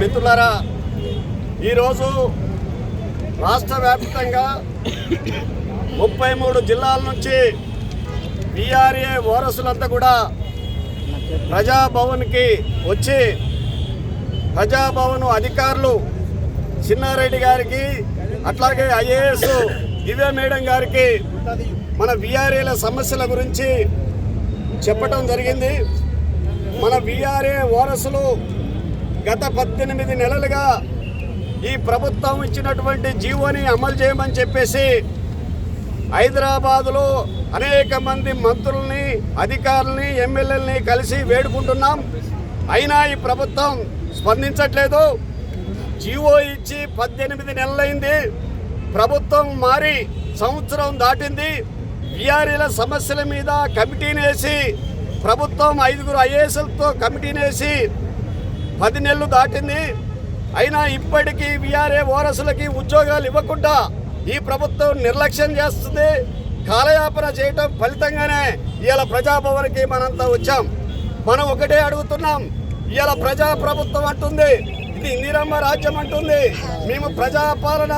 మిత్రులారా ఈరోజు రాష్ట్ర వ్యాప్తంగా ముప్పై మూడు జిల్లాల నుంచి బీఆర్ఏ వారసులంతా కూడా ప్రజాభవన్కి వచ్చి ప్రజాభవన్ అధికారులు చిన్నారెడ్డి గారికి అట్లాగే ఐఏఎస్ దివ్య మేడం గారికి మన బీఆర్ఏల సమస్యల గురించి చెప్పటం జరిగింది. మన బీఆర్ఏ ఓరసులు గత పద్దెనిమిది నెలలుగా ఈ ప్రభుత్వం ఇచ్చినటువంటి జీవోని అమలు చేయమని చెప్పేసి హైదరాబాదులో అనేక మంది మంత్రుల్ని అధికారుల్ని ఎమ్మెల్యేలని కలిసి వేడుకుంటున్నాం. అయినా ఈ ప్రభుత్వం స్పందించట్లేదు. జీవో ఇచ్చి పద్దెనిమిది నెలలైంది. ప్రభుత్వం మారి సంవత్సరం దాటింది. బీఆర్ఏల సమస్యల మీద కమిటీని వేసి ప్రభుత్వం ఐదుగురు ఐఏఎస్లతో కమిటీని వేసి పది నెలలు దాటింది. అయినా ఇప్పటికీ విఆర్ఏ ఓరసులకి ఉద్యోగాలు ఇవ్వకుండా ఈ ప్రభుత్వం నిర్లక్ష్యం చేస్తుంది. కాలయాపన చేయటం ఫలితంగానే ఇవాళ ప్రజాభవన్కి మనంతా వచ్చాం. మనం ఒకటే అడుగుతున్నాం. ఇవాళ ప్రజా ప్రభుత్వం అంటుంది ఇది ఇందిరమ్మ రాజ్యం అంటుంది. మేము ప్రజాపాలన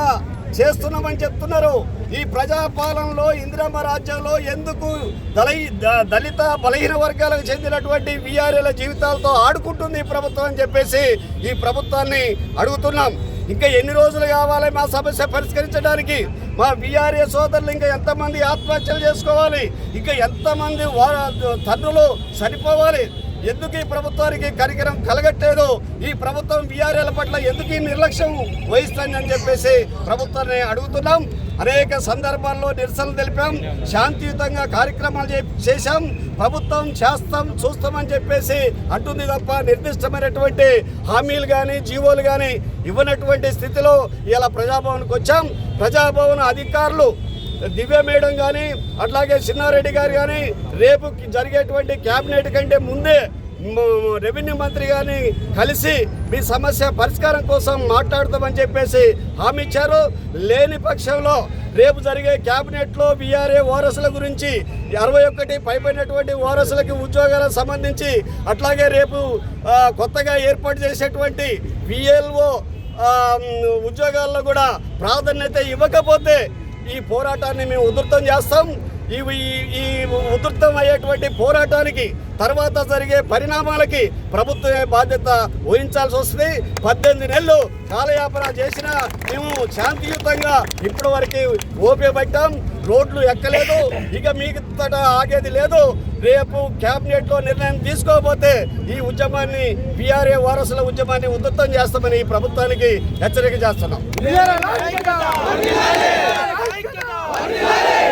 చేస్తున్నామని చెప్తున్నారు. ఈ ప్రజాపాలనలో ఇందిరమ్మ రాజ్యంలో ఎందుకు దళి ద- దళిత బలహీన వర్గాలకు చెందినటువంటి వీఆర్ఏల జీవితాలతో ఆడుకుంటుంది ఈ ప్రభుత్వం అని చెప్పేసి ఈ ప్రభుత్వాన్ని అడుగుతున్నాం. ఇంకా ఎన్ని రోజులు కావాలి మా సమస్య పరిష్కరించడానికి? మా వీఆర్ఏ సోదరులు ఇంకా ఎంతమంది ఆత్మహత్యలు చేసుకోవాలి? ఇంకా ఎంతమంది వా- తండ్రులు చనిపోవాలి? ఎందుకు ఈ ప్రభుత్వానికి కరికరం కలగట్లేదు? ఈ ప్రభుత్వం బీఆర్ఏల పట్ల ఎందుకు ఈ నిర్లక్ష్యం వహిస్తుందని చెప్పేసి ప్రభుత్వాన్ని అడుగుతున్నాం. అనేక సందర్భాల్లో నిరసనలు తెలిపాం. శాంతియుతంగా కార్యక్రమాలు చే- చేశాం. ప్రభుత్వం చేస్తాం చూస్తామని చెప్పేసి అంటుంది తప్ప నిర్దిష్టమైనటువంటి హామీలు కానీ జీవోలు కానీ ఇవ్వనటువంటి స్థితిలో ఇలా ప్రజాభవన్కి వచ్చాం. ప్రజాభవన్ అధికారులు దివ్య మేడం కానీ అట్లాగే సిన్నారెడ్డి గారు కానీ రేపు జరిగేటువంటి క్యాబినెట్ కంటే ముందే రెవెన్యూ మంత్రి గారిని కలిసి మీ సమస్య పరిష్కారం కోసం మాట్లాడతామని చెప్పేసి హామీ ఇచ్చారు. లేని పక్షంలో రేపు జరిగే క్యాబినెట్లో బీఆర్ఏ ఓఆర్ఎస్ల గురించి అరవై ఒకటి పైబడినటువంటి ఓరసులకి ఉద్యోగాలకు సంబంధించి అట్లాగే రేపు కొత్తగా ఏర్పాటు చేసేటువంటి విఎల్ఓ ఉద్యోగాల్లో కూడా ప్రాధాన్యత ఇవ్వకపోతే ఈ పోరాటాన్ని మేము ఉధృతం చేస్తాం. ఈ ఈ- ఉధృతం అయ్యేటువంటి పోరాటానికి తర్వాత జరిగే పరిణామాలకి ప్రభుత్వమే బాధ్యత వహించాల్సి వస్తుంది. పద్దెనిమిది నెలలు కాలయాపన చేసిన మేము శాంతియుతంగా ఇప్పటి వరకు ఓపే పెట్టాం. రోడ్లు ఎక్కలేదు. ఇక మిగతా ఆగేది లేదు. రేపు క్యాబినెట్లో నిర్ణయం తీసుకోకపోతే ఈ ఉద్యమాన్ని బీఆర్ఏ వారసుల ఉద్యమాన్ని ఉధృతం చేస్తామని ఈ ప్రభుత్వానికి హెచ్చరిక చేస్తున్నాం. Thank you.